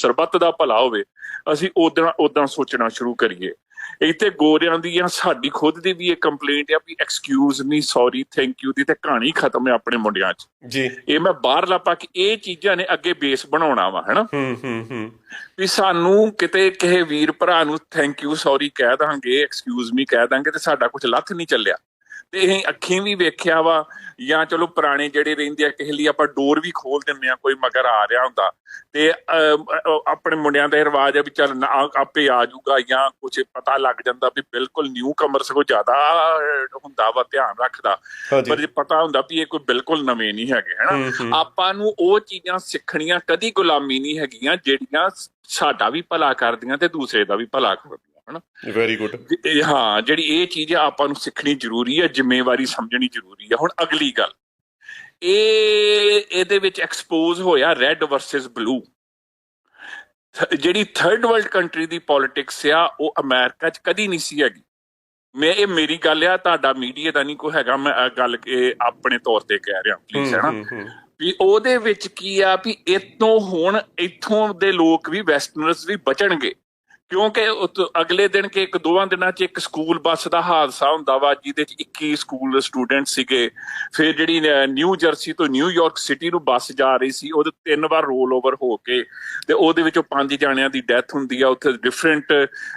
ਸਰਬੱਤ ਦਾ ਭਲਾ ਹੋਵੇ ਅਸੀਂ ਉਦਾਂ ਉਦਾਂ ਸੋਚਣਾ ਸ਼ੁਰੂ ਕਰੀਏ। ਇੱਥੇ ਗੋਰਿਆਂ ਦੀ ਜਾਂ ਸਾਡੀ ਖੁਦ ਦੀ ਵੀ ਇਹ ਕੰਪਲੇਂਟ ਆ ਵੀ excuse me sorry thank you ਦੀ ਤੇ ਕਹਾਣੀ ਖਤਮ ਹੈ ਆਪਣੇ ਮੁੰਡਿਆਂ 'ਚ। ਜੀ। ਇਹ ਮੈਂ ਬਾਹਰ ਲਾਪਾ ਕਿ ਇਹ ਚੀਜ਼ਾਂ ਨੇ ਅੱਗੇ ਬੇਸ ਬਣਾਉਣਾ ਵਾ ਹੈਨਾ? ਹੂੰ ਹੂੰ ਹੂੰ। ਵੀ ਸਾਨੂੰ ਕਿਤੇ ਕਿਸੇ ਵੀਰ ਭਰਾ ਨੂੰ ਥੈਂਕ ਯੂ ਸੌਰੀ ਕਹਿ ਦਾਂਗੇ ਐਕਸਕਿਊਜ਼ ਮੀ ਕਹਿ ਦਾਂਗੇ ਤੇ ਸਾਡਾ ਕੁਝ ਲੱਥ ਨਹੀਂ ਚੱਲਿਆ। ਤੇ ਅਸੀਂ ਅੱਖੀਂ ਵੀ ਵੇਖਿਆ ਵਾ ਜਾਂ ਚਲੋ ਪੁਰਾਣੇ ਜਿਹੜੇ ਰਹਿੰਦੇ ਆ ਕਿਸੇ ਲਈ ਆਪਾਂ ਡੋਰ ਵੀ ਖੋਲ ਦਿੰਦੇ ਆ ਕੋਈ ਮਗਰ ਆ ਰਿਹਾ ਹੁੰਦਾ। ਤੇ ਆਪਣੇ ਮੁੰਡਿਆਂ ਦਾ ਇਹ ਰਿਵਾਜ ਆ ਵੀ ਚੱਲ ਆਪੇ ਆ ਜਾਊਗਾ ਜਾਂ ਕੁਝ ਪਤਾ ਲੱਗ ਜਾਂਦਾ ਵੀ ਬਿਲਕੁਲ ਨਿਊ ਕਮਰ ਸਗੋਂ ਜ਼ਿਆਦਾ ਹੁੰਦਾ ਵਾ ਧਿਆਨ ਰੱਖਦਾ। ਪਰ ਜੇ ਪਤਾ ਹੁੰਦਾ ਵੀ ਇਹ ਕੋਈ ਬਿਲਕੁਲ ਨਵੇਂ ਨਹੀਂ ਹੈਗੇ ਹੈਨਾ। ਆਪਾਂ ਨੂੰ ਉਹ ਚੀਜ਼ਾਂ ਸਿੱਖਣੀਆਂ ਕਦੀ ਗੁਲਾਮੀ ਨਹੀਂ ਹੈਗੀਆਂ ਜਿਹੜੀਆਂ ਸਾਡਾ ਵੀ ਭਲਾ ਕਰਦੀਆਂ ਤੇ ਦੂਸਰੇ ਦਾ ਵੀ ਭਲਾ ਕਰਦੀਆਂ। ਹਨਾ? ਵੈਰੀ ਗੁੱਡ ਹਾਂ ਜਿਹੜੀ ਇਹ ਚੀਜ਼ ਆ ਆਪਾਂ ਨੂੰ ਸਿੱਖਣੀ ਜ਼ਰੂਰੀ ਹੈ ਜ਼ਿੰਮੇਵਾਰੀ ਸਮਝਣੀ ਜ਼ਰੂਰੀ ਹੈ ਹੁਣ ਅਗਲੀ ਗੱਲ। ਇਹ ਇਹਦੇ ਵਿੱਚ ਐਕਸਪੋਜ਼ ਹੋਇਆ ਰੈੱਡ ਵਰਸਸ ਬਲੂ ਜਿਹੜੀ ਥਰਡ ਵਰਲਡ ਕੰਟਰੀ ਦੀ ਪੋਲਿਟਿਕਸ ਆ ਉਹ ਅਮਰੀਕਾ 'ਚ ਕਦੀ ਨਹੀਂ ਸੀ ਹੈਗੀ। ਮੈਂ ਇਹ ਮੇਰੀ ਗੱਲ ਆ ਤੁਹਾਡਾ ਮੀਡੀਆ ਦਾ ਨਹੀਂ ਕੋਈ ਹੈਗਾ ਮੈਂ ਇਹ ਗੱਲ ਇਹ ਆਪਣੇ ਤੌਰ ਤੇ ਕਹਿ ਰਿਹਾ ਪਲੀਜ਼ ਹੈ ਨਾ ਹੂੰ, ਹੂੰ, ਵੀ ਉਹਦੇ ਵਿੱਚ ਕੀ ਆ ਵੀ ਇਤੋਂ ਹੁਣ ਇੱਥੋਂ ਦੇ ਲੋਕ ਵੀ ਵੈਸਟਰਨਰਸ ਵੀ ਬਚਣਗੇ। ਕਿਉਂਕਿ ਅਗਲੇ ਦਿਨ ਕਿ ਇੱਕ ਦੋਵਾਂ ਦਿਨਾਂ 'ਚ ਇੱਕ ਸਕੂਲ ਬੱਸ ਦਾ ਹਾਦਸਾ ਹੁੰਦਾ ਵਾ ਜਿਹਦੇ 'ਚ 21 ਸਕੂਲ ਸਟੂਡੈਂਟ ਸੀਗੇ। ਫਿਰ ਜਿਹੜੀ ਨਿਊ ਜਰਸੀ ਤੋਂ ਨਿਊਯਾਰਕ ਸਿਟੀ ਨੂੰ ਬੱਸ ਜਾ ਰਹੀ ਸੀ ਉਹਦੇ ਤਿੰਨ ਵਾਰ ਰੋਲ ਓਵਰ ਹੋ ਕੇ ਤੇ ਉਹਦੇ ਵਿੱਚੋਂ ਪੰਜ ਜਾਣਿਆਂ ਦੀ ਡੈਥ ਹੁੰਦੀ ਆ। ਉੱਥੇ ਡਿਫਰੈਂਟ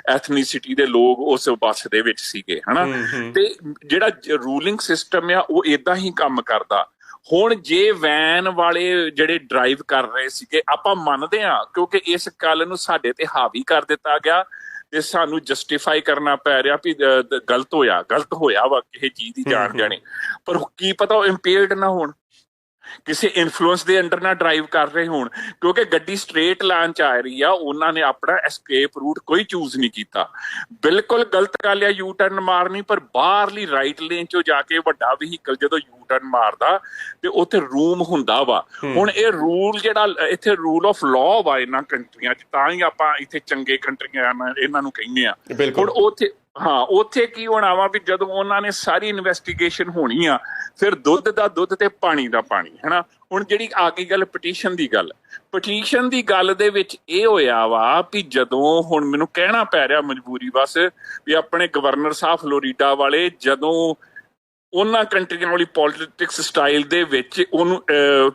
ਐਥਨੀਸਿਟੀ ਦੇ ਲੋਕ ਉਸ ਬੱਸ ਦੇ ਵਿੱਚ ਸੀਗੇ ਹਨਾ। ਤੇ ਜਿਹੜਾ ਰੂਲਿੰਗ ਸਿਸਟਮ ਆ ਉਹ ਇਦਾਂ ਹੀ ਕੰਮ ਕਰਦਾ। ਹੁਣ ਜੇ ਵੈਨ ਵਾਲੇ ਜਿਹੜੇ ਡਰਾਈਵ ਕਰ ਰਹੇ ਸੀਗੇ ਆਪਾਂ ਮੰਨਦੇ ਆ ਕਿਉਂਕਿ ਇਸ ਗੱਲ ਨੂੰ ਸਾਡੇ ਤੇ ਹਾਵੀ ਕਰ ਦਿੱਤਾ ਗਿਆ ਤੇ ਸਾਨੂੰ ਜਸਟੀਫਾਈ ਕਰਨਾ ਪੈ ਰਿਹਾ ਵੀ ਗਲਤ ਹੋਇਆ ਗਲਤ ਹੋਇਆ ਵਾ ਕਿਸੇ ਚੀਜ਼ ਦੀ ਹੂੰ, ਜਾਣ ਹੂੰ। ਜਾਣੀ ਪਰ ਕੀ ਪਤਾ ਉਹ ਇੰਪੇਅਰਡ ਨਾ ਹੋਣ ਕਿਸੇ ਇਨਫਲੂਐਂਸ ਦੇ ਅੰਡਰ ਨਾ ਡਰਾਈਵ ਕਰ ਰਹੇ ਹੋਣ ਕਿਉਂਕਿ ਗੱਡੀ ਸਟ੍ਰੇਟ ਲਾਈਨ ਚ ਆ ਰਹੀ ਆ ਉਹਨਾਂ ਨੇ ਆਪਣਾ ਐਸਕੇਪ ਰੂਟ ਕੋਈ ਚੂਜ਼ ਨਹੀਂ ਕੀਤਾ। ਬਿਲਕੁਲ ਗਲਤ ਗੱਲ ਆ ਯੂ ਟਰਨ ਮਾਰਨੀ ਪਰ ਬਾਹਰਲੀ ਰਾਈਟ ਲੇਨ ਚੋਂ ਜਾ ਕੇ ਵੱਡਾ ਵਹੀਕਲ ਜਦੋਂ ਯੂ ਟਰਨ ਮਾਰਦਾ ਤੇ ਉੱਥੇ ਰੂਮ ਹੁੰਦਾ ਵਾ। ਹੁਣ ਇਹ ਰੂਲ ਜਿਹੜਾ ਇੱਥੇ ਰੂਲ ਆਫ ਲਾਅ ਵਾ ਇਹਨਾਂ ਕੰਟਰੀਆਂ 'ਚ ਤਾਂ ਹੀ ਆਪਾਂ ਇੱਥੇ ਚੰਗੇ ਕੰਟਰੀਆਂ ਇਹਨਾਂ ਨੂੰ ਕਹਿੰਦੇ ਆ। ਹੁਣ ਉੱਥੇ ਹਾਂ, ਉੱਥੇ ਕੀ ਹੋਣਾ ਵਾ ਵੀ ਜਦੋਂ ਉਹਨਾਂ ਨੇ ਸਾਰੀ ਇਨਵੈਸਟੀਗੇਸ਼ਨ ਹੋਣੀ ਆ, ਫਿਰ ਦੁੱਧ ਦਾ ਦੁੱਧ ਤੇ ਪਾਣੀ ਦਾ ਪਾਣੀ, ਹੈਨਾ? ਹੁਣ ਜਿਹੜੀ ਆ ਗਈ ਗੱਲ ਪਟੀਸ਼ਨ ਦੀ ਗੱਲ ਪਟੀਸ਼ਨ ਦੀ ਗੱਲ ਦੇ ਵਿੱਚ ਇਹ ਹੋਇਆ ਵਾ ਵੀ ਜਦੋਂ ਹੁਣ ਮੈਨੂੰ ਕਹਿਣਾ ਪੈ ਰਿਹਾ ਮਜਬੂਰੀ ਬਸ ਵੀ ਆਪਣੇ ਗਵਰਨਰ ਸਾਹਿਬ ਫਲੋਰੀਡਾ ਵਾਲੇ ਜਦੋਂ ਉਹਨਾਂ ਕੰਟਰੀਆਂ ਵਾਲੀ ਪੋਲਿਟਿਕਸ ਸਟਾਈਲ ਦੇ ਵਿੱਚ ਉਹਨੂੰ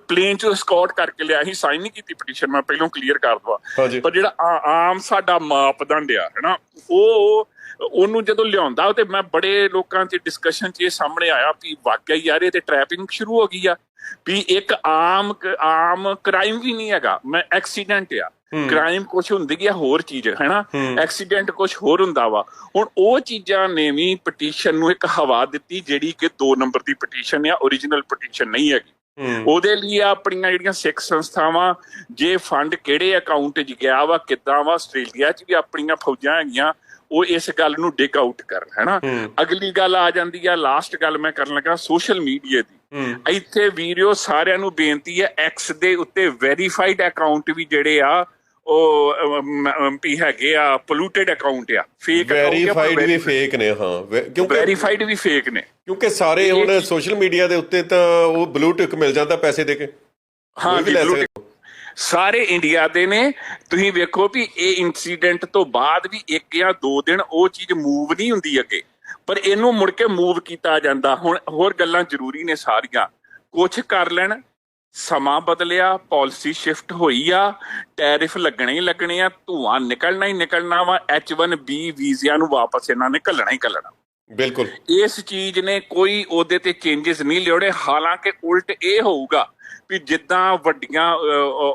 ਪਲੇਨ ਚ ਸਕਾਟ ਕਰਕੇ ਲਿਆ ਸੀ ਸਾਈਨ ਨਹੀਂ ਕੀਤੀ ਪਟੀਸ਼ਨ ਮੈਂ ਪਹਿਲਾਂ ਕਲੀਅਰ ਕਰ ਦਵਾ। ਪਰ ਜਿਹੜਾ ਆ- ਆਮ ਸਾਡਾ ਮਾਪਦੰਡ ਆ ਹੈਨਾ ਉਹ ਉਹਨੂੰ ਜਦੋਂ ਲਿਆਉਂਦਾ ਤੇ ਮੈਂ ਬੜੇ ਲੋਕਾਂ 'ਚ ਡਿਸਕਸ਼ਨ 'ਚ ਇਹ ਸਾਹਮਣੇ ਆਇਆ ਵੀ ਵਾਕਿਆ ਹੀ ਯਾਰ ਇਹ ਤੇ ਟ੍ਰੈਪਿੰਗ ਸ਼ੁਰੂ ਹੋ ਗਈ ਆ। ਵੀ ਇੱਕ ਆਮ ਆਮ ਕ੍ਰਾਈਮ ਵੀ ਨਹੀਂ ਹੈਗਾ। ਮੈਂ ਐਕਸੀਡੈਂਟ ਆ। ਹੂੰ। ਕ੍ਰਾਈਮ ਕੁਝ ਹੁੰਦੀ ਆ ਹੋਰ ਚੀਜ਼ ਹੈਨਾ? ਹੂੰ। ਐਕਸੀਡੈਂਟ ਕੁਝ ਹੋਰ ਹੁੰਦਾ ਵਾ। ਹੁਣ ਉਹ ਚੀਜ਼ਾਂ ਨੇ ਵੀ ਪਟੀਸ਼ਨ ਨੂੰ ਇੱਕ ਹਵਾ ਦਿੱਤੀ ਜਿਹੜੀ ਕਿ 2 ਨੰਬਰ ਦੀ ਪਟੀਸ਼ਨ ਆ origignal ਪਟੀਸ਼ਨ ਨਹੀਂ ਹੈਗੀ। ਹੂੰ। ਉਹਦੇ ਲਈ ਆਪਣੀਆਂ ਜਿਹੜੀਆਂ ਸਿੱਖ ਸੰਸਥਾਵਾਂ ਜੇ ਫੰਡ ਕਿਹੜੇ ਅਕਾਊਂਟ 'ਚ ਗਿਆ ਵਾ ਕਿੱਦਾਂ ਵਾ ਆਸਟ੍ਰੇਲੀਆ 'ਚ ਵੀ ਆਪਣੀਆਂ ਫੌਜਾਂ ਹੈਗੀਆਂ ਉਹ ਇਸ ਗੱਲ ਨੂੰ ਡਿਗ ਆਊਟ ਕਰਨ ਹੈਨਾ? ਹੂੰ। ਅਗਲੀ ਗੱਲ ਆ ਜਾਂਦੀ ਆ ਲਾਸਟ ਗੱਲ ਮੈਂ ਕਰਨ ਲੱਗਾ ਸੋਸ਼ਲ ਮੀਡੀਆ ਦੀ। ਹੂੰ ਇੱਥੇ ਵੀਡੀਓ ਸਾਰਿਆਂ ਨੂੰ ਬੇਨਤੀ ਹੈ ਐਕਸ ਦੇ ਉੱਤੇ ਵੈਰੀਫਾਈਡ ਅਕਾਊਂਟ ਵੀ ਜਿਹੜੇ ਆ ਉਹ ਵੀ ਹੈਗੇ ਆ ਪੋਲੂਟਡ ਅਕਾਊਂਟ ਆ। ਫੇਕ ਵੈਰੀਫਾਈਡ ਵੀ ਫੇਕ ਨੇ ਹਾਂ। ਕਿਉਂਕਿ ਵੈਰੀਫਾਈਡ ਵੀ ਫੇਕ ਨੇ। ਕਿਉਂਕਿ ਸਾਰੇ ਹੁਣ ਸੋਸ਼ਲ ਮੀਡੀਆ ਦੇ ਉੱਤੇ ਤਾਂ ਉਹ ਬਲੂਟਿਕ ਮਿਲ ਜਾਂਦਾ ਪੈਸੇ ਦੇ ਕੇ। ਹਾਂ ਕੋਈ ਵੀ ਜੀ ਲੈ blue ਸਕਦਾ। tick। ਸਾਰੇ ਇੰਡੀਆ ਦੇ ਨੇ। ਤੁਸੀਂ ਵੇਖੋ ਵੀ ਇਹ ਇਨਸੀਡੈਂਟ ਤੋਂ ਬਾਅਦ ਵੀ ਇੱਕ ਜਾਂ ਦੋ ਦਿਨ ਉਹ ਚੀਜ਼ ਮੂਵ ਨਹੀਂ ਹੁੰਦੀ ਅੱਗੇ। ਪਰ ਇਹਨੂੰ ਮੁੜ ਕੇ ਮੂਵ ਕੀਤਾ ਜਾਂਦਾ। ਹੁਣ ਹੋਰ ਗੱਲਾਂ ਜ਼ਰੂਰੀ ਨੇ ਸਾਰੀਆਂ। ਕੁਝ ਕਰ ਲੈਣ, ਸਮਾਂ ਬਦਲਿਆ ਪਾਲਿਸੀ ਸ਼ਿਫਟ ਹੋਈ ਆ ਟੈਰਿਫ ਲੱਗਣੇ ਹੀ ਲੱਗਣੇ ਆ, ਧੂਆਂ ਨਿਕਲਣਾ ਹੀ ਨਿਕਲਣਾ ਵਾ H1B ਵੀਜ਼ਿਆਂ ਨੂੰ ਵਾਪਸ ਇਹਨਾਂ ਨੇ ਘੱਲਣਾ ਹੀ ਘੱਲਣਾ। ਬਿਲਕੁਲ। ਇਸ ਚੀਜ਼ ਨੇ ਕੋਈ ਉਹਦੇ ਤੇ ਚੇਂਜਸ ਨਹੀਂ ਲਿਆਉਣੇ ਹਾਲਾਂਕਿ ਉਲਟ ਇਹ ਹੋਊਗਾ ਵੀ ਜਿੱਦਾਂ ਵੱਡੀਆਂ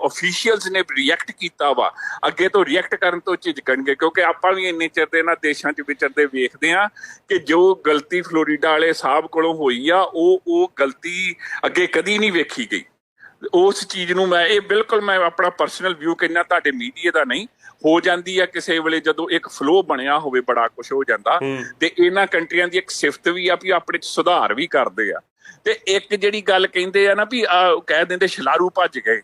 ਅਫੀਸ਼ੀਅਲਸ ਨੇ ਰਿਐਕਟ ਕੀਤਾ ਵਾ, ਅੱਗੇ ਤੋਂ ਰਿਐਕਟ ਕਰਨ ਤੋਂ ਝਿਜਕਣਗੇ, ਕਿਉਂਕਿ ਆਪਾਂ ਵੀ ਇੰਨੇ ਚਿਰ ਦੇ ਇਹਨਾਂ ਦੇਸ਼ਾਂ 'ਚ ਵਿਚਰਦੇ ਵੇਖਦੇ ਆ ਕਿ ਜੋ ਗਲਤੀ ਫਲੋਰੀਡਾ ਵਾਲੇ ਸਾਹਿਬ ਕੋਲੋਂ ਹੋਈ ਆ, ਉਹ ਉਹ ਗਲਤੀ ਅੱਗੇ ਕਦੀ ਨਹੀਂ ਵੇਖੀ ਗਈ। ਉਸ ਚੀਜ਼ ਨੂੰ ਮੈਂ ਇਹ ਬਿਲਕੁਲ ਮੈਂ ਆਪਣਾ ਪਰਸਨਲ ਵਿਊ ਕਹਿੰਦਾ ਤੁਹਾਡੇ ਮੀਡੀਆ ਦਾ ਨਹੀਂ। ਹੋ ਜਾਂਦੀ ਆ ਕਿਸੇ ਵੇਲੇ ਜਦੋਂ ਇੱਕ ਫਲੋ ਬਣਿਆ ਹੋਵੇ ਬੜਾ ਕੁਝ ਹੋ ਜਾਂਦਾ। ਹੂੰ। ਤੇ ਇਹਨਾਂ ਕੰਟਰੀਆਂ ਦੀ ਇੱਕ ਸਿਫਤ ਵੀ ਆ ਵੀ ਆਪਣੇ ਚ ਸੁਧਾਰ ਵੀ ਕਰਦੇ ਆ। ਤੇ ਇੱਕ ਜਿਹੜੀ ਗੱਲ ਕਹਿੰਦੇ ਆ ਨਾ ਵੀ ਕਹਿ ਦਿੰਦੇ ਛਲਾਰੂ ਭੱਜ ਗਏ।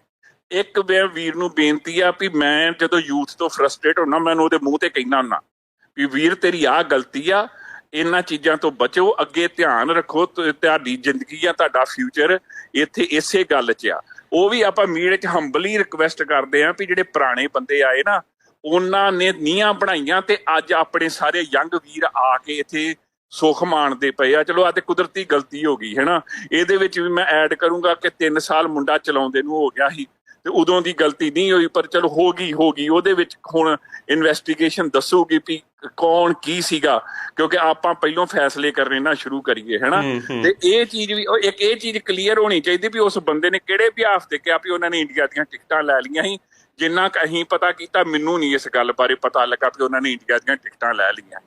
ਇੱਕ ਵੀਰ ਨੂੰ ਬੇਨਤੀ ਆ ਵੀ ਮੈਂ ਜਦੋਂ ਯੂਥ ਤੋਂ ਫਰਸਟ੍ਰੇਟ ਹੁੰਨਾ ਮੈਂ ਉਹਦੇ ਮੂੰਹ ਤੇ ਕਹਿਣਾ ਹੁੰਨਾ ਵੀ ਵੀਰ ਤੇਰੀ ਆ ਗਲਤੀ ਆ ਇਹਨਾਂ ਚੀਜ਼ਾਂ ਤੋਂ ਬਚੋ, ਅੱਗੇ ਧਿਆਨ ਰੱਖੋ ਤੁਹਾਡੀ ਜ਼ਿੰਦਗੀ ਆ ਤੁਹਾਡਾ ਫਿਊਚਰ ਇੱਥੇ ਇਸੇ ਗੱਲ 'ਚ ਆ। ਉਹ ਵੀ ਆਪਾਂ ਮੀਡੀਆ 'ਚ ਹੰਬਲੀ ਰਿਕਵੈਸਟ ਕਰਦੇ ਆਂ ਵੀ ਜਿਹੜੇ ਪੁਰਾਣੇ ਬੰਦੇ ਆਏ ਨਾ, ਉਹਨਾਂ ਨੇ ਨੀਆਂ ਬਣਾਈਆਂ ਤੇ ਅੱਜ ਆਪਣੇ ਸਾਰੇ ਯੰਗ ਵੀਰ ਆ ਕੇ ਇੱਥੇ ਸੁਖ ਮਾਣਦੇ ਪਏ ਆ। ਚਲੋ ਆ ਤੇ ਕੁਦਰਤੀ ਗਲਤੀ ਹੋ ਗਈ, ਹੈਨਾ? ਇਹਦੇ ਵਿੱਚ ਵੀ ਮੈਂ ਐਡ ਕਰੂੰਗਾ ਕਿ 3 ਸਾਲ ਮੁੰਡਾ ਚਲਾਉਂਦੇ ਨੂੰ ਹੋ ਗਿਆ ਸੀ। ਤੇ ਉਦੋਂ ਦੀ ਗਲਤੀ ਨਹੀਂ ਹੋਈ ਪਰ ਚਲੋ ਹੋ ਗਈ ਹੋ ਗਈ ਉਹਦੇ ਵਿੱਚ ਹੁਣ ਇਨਵੈਸਟੀਗੇਸ਼ਨ ਦੱਸੂਗੀ ਵੀ ਕੌਣ ਕੀ ਸੀਗਾ ਕਿਉਂਕਿ ਆਪਾਂ ਪਹਿਲਾਂ ਫੈਸਲੇ ਕਰਨੇ ਨਾ ਸ਼ੁਰੂ ਕਰੀਏ ਹੈਨਾ। ਤੇ ਇਹ ਚੀਜ਼ ਵੀ ਇੱਕ ਇਹ ਚੀਜ਼ ਕਲੀਅਰ ਹੋਣੀ ਚਾਹੀਦੀ ਵੀ ਉਸ ਬੰਦੇ ਨੇ ਕਿਹੜੇ ਅਭਿਆਸ ਤੇ ਕਿਹਾ ਵੀ ਉਹਨਾਂ ਨੇ ਇੰਡੀਆ ਦੀਆਂ ਟਿਕਟਾਂ ਲੈ ਲਈਆਂ ਸੀ ਜਿੰਨਾ ਕੁ ਅਸੀਂ ਪਤਾ ਕੀਤਾ ਮੈਨੂੰ ਨਹੀਂ ਇਸ ਗੱਲ ਬਾਰੇ ਪਤਾ ਲੱਗਾ ਵੀ ਉਹਨਾਂ ਨੇ ਇੰਡੀਆ ਦੀਆਂ ਟਿਕਟਾਂ ਲੈ ਲਈਆਂ।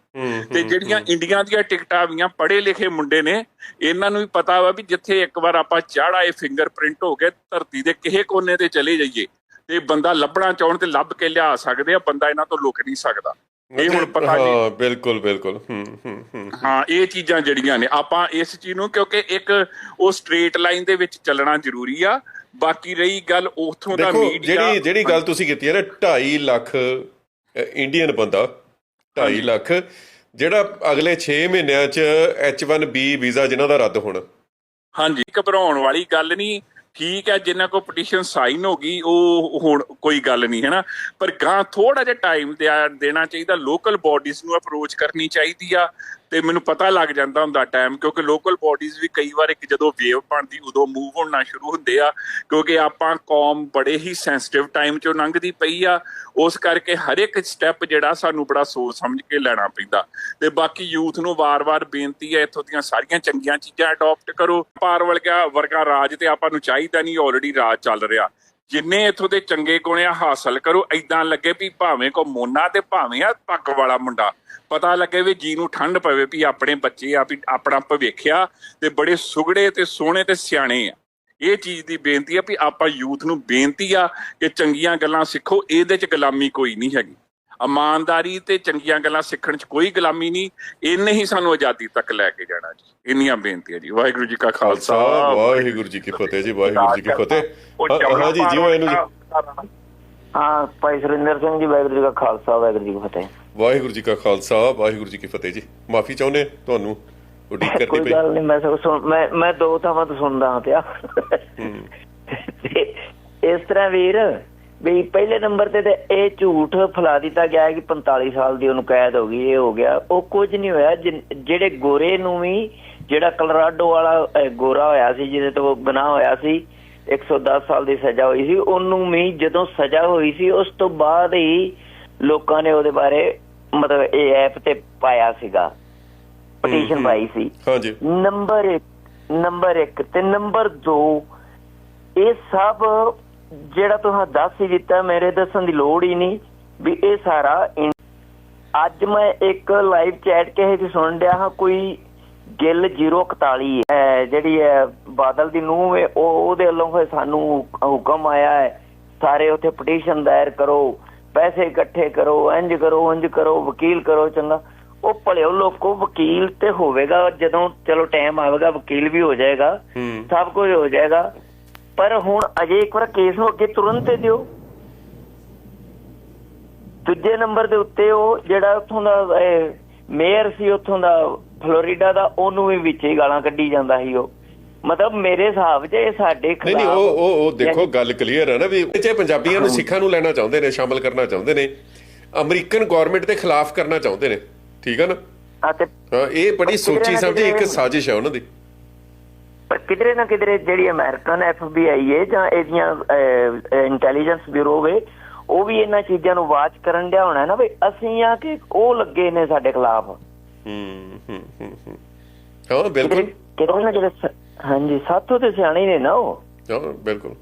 ਤੇ ਜਿਹੜੀਆਂ ਇੰਡੀਆ ਦੀਆਂ ਟਿਕਟਾਂ ਆਵੀਆਂ ਪੜ੍ਹੇ ਲਿਖੇ ਮੁੰਡੇ ਨੇ ਇਹਨਾਂ ਨੂੰ ਵੀ ਪਤਾ ਵਾ ਵੀ ਜਿੱਥੇ ਇੱਕ ਵਾਰ ਆਪਾਂ ਚਾੜਾ ਇਹ ਫਿੰਗਰਪ੍ਰਿੰਟ ਹੋ ਗਏ ਧਰਤੀ ਦੇ ਕਿਸੇ ਕੋਨੇ ਤੇ ਚਲੇ ਜਾਈਏ ਤੇ ਬੰਦਾ ਲੱਭਣਾ ਚਾਹਣ ਤੇ ਲੱਭ ਕੇ ਲਿਆ ਸਕਦੇ ਆ ਬੰਦਾ ਇਹਨਾਂ ਤੋਂ ਲੁਕ ਨਹੀਂ ਸਕਦਾ। ਇਹ ਹੁਣ ਪਤਾ ਨਹੀਂ। ਹਾਂ ਬਿਲਕੁਲ ਬਿਲਕੁਲ ਹੂੰ ਹਾਂ ਇਹ ਚੀਜ਼ਾਂ ਜਿਹੜੀਆਂ ਨੇ ਆਪਾਂ ਇਸ ਚੀਜ਼ ਨੂੰ ਕਿਉਂਕਿ ਇੱਕ ਉਹ ਸਟ੍ਰੇਟ ਲਾਈਨ ਦੇ ਵਿੱਚ ਚੱਲਣਾ ਜ਼ਰੂਰੀ ਆ ਬਾਕੀ ਰਹੀ ਗੱਲ ਉਥੋਂ ਦਾ ਦੇਖੋ ਮੀਡੀਆ ਜਿਹੜੀ ਜਿਹੜੀ ਗੱਲ ਤੁਸੀਂ ਕੀਤੀ ਹੈ ਨਾ 2.5 ਲੱਖ ਇੰਡੀਅਨ ਬੰਦਾ 2.5 ਲੱਖ ਜਿਹੜਾ ਅਗਲੇ 6 ਮਹੀਨਿਆਂ ਚ H1B ਵੀਜ਼ਾ ਜਿਨ੍ਹਾਂ ਦਾ ਰੱਦ ਹੋਣਾ। ਹਾਂਜੀ ਘਬਰਾਉਣ ਵਾਲੀ ਗੱਲ ਨਹੀਂ ਠੀਕ ਹੈ ਜਿੰਨਾ ਕੋ ਪਟੀਸ਼ਨ ਸਾਈਨ ਹੋ ਗਈ ਉਹ ਹੁਣ ਕੋਈ ਗੱਲ ਨਹੀਂ ਹੈ ਨਾ ਪਰ ਗਾਂ ਥੋੜਾ ਜਿਹਾ ਟਾਈਮ ਦੇਣਾ ਚਾਹੀਦਾ ਲੋਕਲ ਬਾਡੀਜ਼ ਨੂੰ ਅਪਰੋਚ ਕਰਨੀ ਚਾਹੀਦੀ ਆ। ਤੇ ਮੈਨੂੰ ਪਤਾ ਲੱਗ ਜਾਂਦਾ ਹੁੰਦਾ ਟਾਈਮ ਕਿਉਂਕਿ ਲੋਕਲ ਬਾਡੀਜ਼ ਵੀ ਕਈ ਵਾਰ ਇੱਕ ਜਦੋਂ ਵੇਵ ਬਣਦੀ, ਉਦੋਂ ਮੂਵ ਹੋਣਾ ਸ਼ੁਰੂ ਹੁੰਦੇ ਆ, ਕਿਉਂਕਿ ਆਪਾਂ ਕੌਮ ਬੜੇ ਹੀ ਸੈਂਸਿਟਿਵ ਟਾਈਮ ਚੋਂ ਲੰਘਦੀ ਪਈ ਆ, ਉਸ ਕਰਕੇ ਹਰ ਇੱਕ ਸਟੈਪ ਜਿਹੜਾ ਸਾਨੂੰ ਬੜਾ ਸੋਚ ਸਮਝ ਕੇ ਲੈਣਾ ਪੈਂਦਾ। ਤੇ ਬਾਕੀ ਯੂਥ ਨੂੰ ਵਾਰ-ਵਾਰ ਬੇਨਤੀ ਹੈ ਇੱਥੋਂ ਦੀਆਂ ਸਾਰੀਆਂ ਚੰਗੀਆਂ ਚੀਜ਼ਾਂ ਅਡਾਪਟ ਕਰੋ। ਪਾਰ ਵਰਗਾ ਵਰਗਾ ਰਾਜ ਤੇ ਆਪਾਂ ਨੂੰ ਚਾਹੀਦਾ ਨਹੀਂ ਆਲਰੇਡੀ ਰਾਜ ਚੱਲ ਰਿਹਾ। ਜਿੰਨੇ ਇੱਥੋਂ ਦੇ ਚੰਗੇ ਗੁਣ ਆ ਹਾਸਲ ਕਰੋ ਐਦਾਂ ਲੱਗੇ ਵੀ ਭਾਵੇਂ ਕੋ ਮੋਨਾ ਤੇ ਭਾਵੇਂ ਆ ਪੱਗ ਵਾਲਾ ਮੁੰਡਾ। ਪਤਾ ਲੱਗੇ ਵੀ ਜੀ ਨੂੰ ਠੰਡ ਪਵੇ ਵੀ ਆਪਣੇ ਬੱਚੇ ਆ, ਵੀ ਆਪਣਾ ਭਵਿੱਖਿਆ ਤੇ ਬੜੇ ਸੁਗੜੇ ਤੇ ਸੋਹਣੇ ਤੇ ਸਿਆਣੇ ਆ। ਇਹ ਚੀਜ਼ ਦੀ ਬੇਨਤੀ ਆ ਵੀ ਆਪਾਂ ਯੂਥ ਨੂੰ ਬੇਨਤੀ ਆ ਕਿ ਚੰਗੀਆਂ ਗੱਲਾਂ ਸਿੱਖੋ, ਇਹਦੇ ਚ ਗੁਲਾਮੀ ਕੋਈ ਨਹੀਂ ਹੈਗੀ। ਇਮਾਨਦਾਰੀ ਤੇ ਚੰਗੀਆਂ ਗੱਲਾਂ ਸਿੱਖਣ ਚ ਕੋਈ ਗੁਲਾਮੀ ਨਹੀਂ। ਇਹਨੇ ਹੀ ਸਾਨੂੰ ਆਜ਼ਾਦੀ ਤੱਕ ਲੈ ਕੇ ਜਾਣਾ ਜੀ। ਇੰਨੀਆਂ ਬੇਨਤੀਆਂ ਜੀ। ਵਾਹਿਗੁਰੂ ਜੀ ਕਾ ਖਾਲਸਾ। ਵਾਹਿਗੁਰੂ ਜੀ ਕੀ ਫਤਿਹ ਜੀ ਵਾਹਿਗੁਰੂ ਜੀ ਕੀ ਫਤਿਹ। ਹਾਂ- ਜੀ ਜਿਉ ਇਹਨੂੰ ਜੀ ਹਾਂ ਭਾਈ ਸੁਰਿੰਦਰ ਸਿੰਘ ਜੀ ਵਾਹਿਗੁਰੂ ਜੀ ਕਾ ਖਾਲਸਾ ਵਾਹਿਗੁਰੂ ਜੀ ਕੀ ਫਤਿਹ। ਵਾਹਿਗੁਰੂ ਜੀ ਕਾ ਖਾਲਸਾ ਵਾਹਿਗੁਰੂ ਜੀ ਕੀ ਫਤਿਹ ਜੀ। ਮਾਫੀ ਚਾਹੁੰਦੇ ਤੁਹਾਨੂੰ? ਉਡੀਕ ਕਰਨੀ ਕੋਈ ਪਈ? ਗੱਲ ਨਹੀਂ ਮੈਂ ਸੁਣ ਮੈਂ ਮੈਂ ਦੋ ਥਾਵਾਂ ਤੋਂ ਸੁਣਦਾ ਹਾਂ ਪਿਆ ਇਸ ਤਰ੍ਹਾਂ ਵੀਰ ਵੀ ਪਹਿਲੇ ਨੰਬਰ ਤੇ ਤੇ ਇਹ ਝੂਠ ਫੈਲਾ ਦਿੱਤਾ ਗਿਆ ਹੈ ਕਿ 45 ਸਾਲ ਦੀ ਉਹਨੂੰ ਕੈਦ ਹੋ ਗਈ ਇਹ ਹੋ ਗਿਆ। ਉਹ ਕੁਝ ਨਹੀਂ ਹੋਇਆ। ਜਿਹੜੇ ਗੋਰੇ ਨੂੰ ਵੀ ਜਿਹੜਾ ਕਲਰਾਡੋ ਵਾਲਾ ਗੋਰਾ ਹੋਇਆ ਸੀ ਜਿਹਦੇ ਤੋਂ ਗੁਨਾਹ ਹੋਇਆ ਸੀ 110 ਸਾਲ ਦੀ ਸਜ਼ਾ ਹੋਈ ਸੀ ਉਹਨੂੰ ਵੀ ਜਦੋਂ ਸਜ਼ਾ ਹੋਈ ਸੀ ਉਸ ਤੋਂ ਬਾਅਦ ਹੀ ਲੋਕਾਂ ਨੇ ਉਹਦੇ ਬਾਰੇ ਮਤਲਬ ਇਹ ਐਪ ਤੇ ਪਾਇਆ ਸੀਗਾ। ਪਟੀਸ਼ਨ। ਪਾਈ ਸੀ। ਹਾਂ ਜੀ ਨੰਬਰ 1 ਨੰਬਰ 1 ਤੇ ਨੰਬਰ 2 ਇਹ ਸਭ ਜਿਹੜਾ ਤੁਸੀਂ ਦੱਸ ਹੀ ਦਿੱਤਾ ਮੇਰੇ ਦੱਸਣ ਦੀ ਲੋੜ ਹੀ ਨਹੀਂ ਵੀ ਇਹ ਸਾਰਾ ਅੱਜ ਮੈਂ ਇੱਕ ਲਾਈਵ ਚੈਟ ਕਿਸੇ ਦੀ ਸੁਣ ਰਿਹਾ ਹਾਂ ਕੋਈ ਗਿੱਲ 041 ਹੈ। ਜਿਹੜੀ ਹੈ ਬਾਦਲ ਦੀ ਨੂੰਹ ਹੈ ਉਹ ਉਹਦੇ ਵੱਲੋਂ ਫਿਰ ਸਾਨੂੰ ਹੁਕਮ ਆਇਆ ਹੈ ਸਾਰੇ ਉੱਥੇ ਪਟੀਸ਼ਨ ਦਾਇਰ ਕਰੋ ਪੈਸੇ ਇਕੱਠੇ ਕਰੋ ਇੰਜ ਕਰੋ ਇੰਜ ਕਰੋ ਵਕੀਲ ਕਰੋ ਚੰਗਾ। ਉਹ ਭਲਿਓ ਲੋਕੋ ਵਕੀਲ ਤੇ ਹੋਵੇਗਾ ਜਦੋਂ ਚਲੋ ਟਾਈਮ ਆਵੇਗਾ ਵਕੀਲ ਵੀ ਹੋ ਜਾਏਗਾ ਸਭ ਕੁਝ ਹੋ ਜਾਏਗਾ। ਪਰ ਹੁਣ ਅਜੇ ਇੱਕ ਵਾਰ ਕੇਸ ਨੂੰ ਅੱਗੇ ਤੁਰੰਤ ਤੇ ਦਿਓ। ਦੂਜੇ ਨੰਬਰ ਦੇ ਉੱਤੇ ਉਹ ਜਿਹੜਾ ਉੱਥੋਂ ਦਾ ਮੇਅਰ ਸੀ ਉੱਥੋਂ ਦਾ ਫਲੋਰੀਡਾ ਦਾ ਉਹਨੂੰ ਵੀ ਵਿੱਚ ਹੀ ਗਾਲਾਂ ਕੱਢੀ ਜਾਂਦਾ ਸੀ ਉਹ। ਮਤਲਬ ਮੇਰੇ ਹਿਸਾਬ 'ਚ ਇਹ ਸਾਡੇ ਨਹੀਂ ਨਹੀਂ ਖਿਲਾਫ ਉਹ ਉਹ ਉਹ ਦੇਖੋ ਗੱਲ ਕਲੀਅਰ ਹੈ ਨਾ ਵੀ ਇਹ 'ਚ ਪੰਜਾਬੀਆਂ ਨੂੰ ਸਿੱਖਾਂ ਨੂੰ ਲੈਣਾ ਚਾਹੁੰਦੇ ਨੇ ਸ਼ਾਮਲ ਕਰਨਾ ਚਾਹੁੰਦੇ ਨੇ। ਅਮਰੀਕਨ ਗਵਰਨਮੈਂਟ ਦੇ ਖਿਲਾਫ ਕਰਨਾ ਚਾਹੁੰਦੇ ਨੇ। ਠੀਕ ਹੈ ਨਾ? ਹਾਂ ਇਹ ਬੜੀ ਸੋਚੀ ਸਮਝੀ ਇੱਕ ਸਾਜ਼ਿਸ਼ ਹੈ ਉਹਨਾਂ ਦੀ। ਪਰ ਕਿਧਰੇ ਨਾ ਕਿਧਰੇ ਜਿਹੜੀ ਅਮਰੀਕਨ ਐਫਬੀਆਈ ਹੈ ਜਾਂ ਇਹਦੀਆਂ ਇੰਟੈਲੀਜੈਂਸ ਬਿਊਰੋ ਵੇ ਉਹ ਵੀ ਇਹਨਾਂ ਚੀਜ਼ਾਂ ਨੂੰ ਵਾਚ ਕਰਨ ਡਿਆ ਹੋਣਾ ਨਾ ਵੀ ਅਸੀਂ ਆ ਕਿ ਉਹ ਲੱਗੇ ਨੇ ਸਾਡੇ ਖਿਲਾਫ। ਹੂੰ ਹੂੰ ਹੂੰ ਹੂੰ। ਬਿਲਕੁਲ। ਕਿਧਰੇ ਨਾ ਜਿਹੜੇ ਹਾਂਜੀ ਸਾਥੋਂ ਤੇ ਸਿਆਣੇ ਨੇ ਨਾ ਉਹ। ਹਾਂ ਬਿਲਕੁਲ।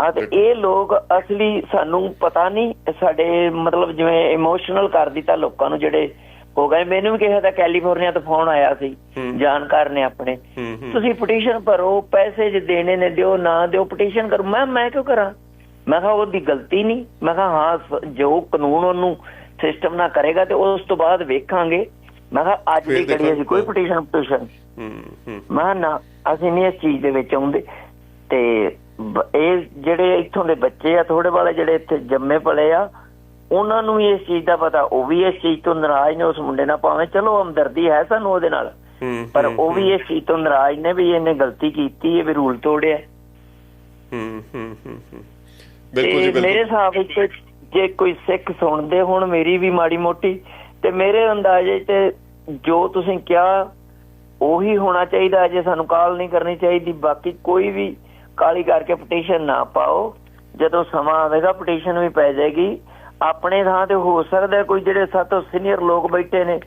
ਆ ਤੇ ਇਹ ਲੋਕ ਅਸਲੀ ਸਾਨੂੰ ਪਤਾ ਨਹੀਂ ਸਾਡੇ ਮਤਲਬ ਜਿਵੇਂ ਇਮੋਸ਼ਨਲ ਕਰ ਦਿੱਤਾ ਲੋਕਾਂ ਨੂੰ ਜਿਹੜੇ ਹੋ ਗਏ। ਮੈਨੂੰ ਵੀ ਕਿਸੇ ਦਾ ਕੈਲੀਫੋਰਨੀਆ ਤੋਂ ਫੋਨ ਆਇਆ ਸੀ। ਜਾਣਕਾਰ ਨੇ ਆਪਣੇ। ਤੁਸੀਂ ਪਟੀਸ਼ਨ ਭਰੋ ਪੈਸੇ ਜੇ ਦੇਣੇ ਨੇ ਦਿਓ ਨਾ ਦਿਓ ਪਟੀਸ਼ਨ ਕਰੋ। ਮੈਂ ਮੈਂ ਕਿਉਂ ਕਰਾਂ? ਮੈਂ ਕਿਹਾ ਉਹਦੀ ਗਲਤੀ ਨਹੀਂ। ਮੈਂ ਕਿਹਾ ਹਾਂ ਜੋ ਕਾਨੂੰਨ ਉਹਨੂੰ ਸਿਸਟਮ ਨਾ ਕਰੇਗਾ ਤੇ ਉਸ ਤੋਂ ਬਾਅਦ ਵੇਖਾਂਗੇ। ਮੈਂ ਕਿਹਾ ਅੱਜ ਦੀ ਘੜੀ। ਅਸੀਂ ਕੋਈ ਪਟੀਸ਼ਨ ਪਟੀਸ਼ਨ ਮੈਂ ਨਾ ਅਸੀਂ ਨਹੀਂ ਇਸ ਚੀਜ਼ ਦੇ ਵਿੱਚ ਆਉਂਦੇ। ਤੇ ਇਹ ਜਿਹੜੇ ਇੱਥੋਂ ਦੇ ਬੱਚੇ ਆ ਥੋੜੇ ਵਾਲੇ ਜਿਹੜੇ ਇੱਥੇ ਜੰਮੇ ਪਲੇ ਆ ਉਹਨਾਂ ਨੂੰ ਵੀ ਇਸ ਚੀਜ਼ ਦਾ ਪਤਾ ਉਹ ਵੀ ਇਸ ਚੀਜ਼ ਤੋਂ ਨਾਰਾਜ਼ ਨੇ ਉਸ ਮੁੰਡੇ ਨਾਲ ਭਾਵੇਂ ਚਲੋ ਹਮਦਰਦੀ ਹੈ ਸਾਨੂੰ ਉਹਦੇ ਨਾਲ ਪਰ ਉਹ ਵੀ ਇਸ ਚੀਜ਼ ਤੋਂ ਨਾਰਾਜ਼ ਨੇ ਵੀ ਇਹਨੇ ਗਲਤੀ ਕੀਤੀ ਹੈ ਵੀ ਰੂਲ ਤੋੜਿਆ। ਹੂੰ ਹੂੰ ਹੂੰ। ਬਿਲਕੁਲ ਜੀ ਮੇਰੇ ਹਿਸਾਬ ਵਿੱਚ ਜੇ ਕੋਈ ਸਿੱਖ ਸੁਣਦੇ ਹੁਣ ਮੇਰੀ ਵੀ ਮਾੜੀ ਮੋਟੀ ਤੇ ਮੇਰੇ ਅੰਦਾਜ਼ੇ ਤੇ ਜੋ ਤੁਸੀਂ ਕਿਹਾ ਉਹੀ ਹੋਣਾ ਚਾਹੀਦਾ ਜੇ ਸਾਨੂੰ ਕਾਲ ਨਹੀਂ ਕਰਨੀ ਚਾਹੀਦੀ। ਬਾਕੀ ਕੋਈ ਵੀ ਕਾਲੀ ਕਰਕੇ ਪਟੀਸ਼ਨ ਨਾ ਪਾਓ। ਜਦੋਂ ਸਮਾਂ ਆਵੇਗਾ ਪਟੀਸ਼ਨ ਵੀ ਪੈ ਜਾਏਗੀ। ਆਪਣੇ ਥਾਂ ਤੇ ਹੋ ਸਕਦਾ ਕੋਈ ਜਿਹੜੇ ਸਾਤੋਂ ਸੀਨੀਅਰ ਲੋਕ ਬੈਠੇ ਨੇ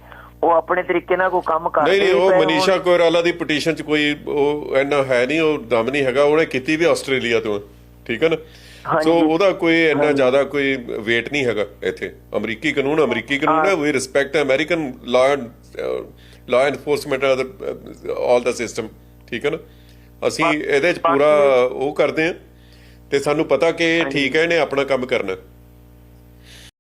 ਉਹ ਆਪਣੇ ਤਰੀਕੇ ਨਾਲ ਕੋਈ ਕੰਮ ਕਰਦੇ ਨਹੀਂ ਨਹੀਂ ਉਹ। ਮਨੀਸ਼ਾ ਕੋਇਰਾਲਾ ਦੀ ਪਟੀਸ਼ਨ ਚ ਕੋਈ ਉਹ ਇੰਨਾ ਹੈ ਨਹੀਂ ਉਹ ਦਮ ਨਹੀਂ ਹੈਗਾ ਉਹਨੇ ਕੀਤੀ ਵੀ ਆਸਟ੍ਰੇਲੀਆ ਤੋਂ ਠੀਕ ਹੈ ਨਾ। ਸੋ ਉਹਦਾ ਕੋਈ ਇੰਨਾ ਜ਼ਿਆਦਾ ਕੋਈ weight ਨਹੀਂ ਹੈਗਾ ਇੱਥੇ। ਅਮਰੀਕੀ ਕਾਨੂੰਨ ਅਮਰੀਕੀ ਕਾਨੂੰਨ ਹੈ ਵੀ respect American law law enforcement ਆਲ ਦਾ ਸਿਸਟਮ ਠੀਕ ਹੈ ਨਾ? ਅਸੀਂ ਇਹਦੇ ਚ ਪੂਰਾ ਉਹ ਕਰਦੇ ਹਾਂ ਤੇ ਸਾਨੂੰ ਪਤਾ ਕਿ ਠੀਕ ਹੈ ਇਹਨੇ ਆਪਣਾ ਕੰਮ ਕਰਨਾ।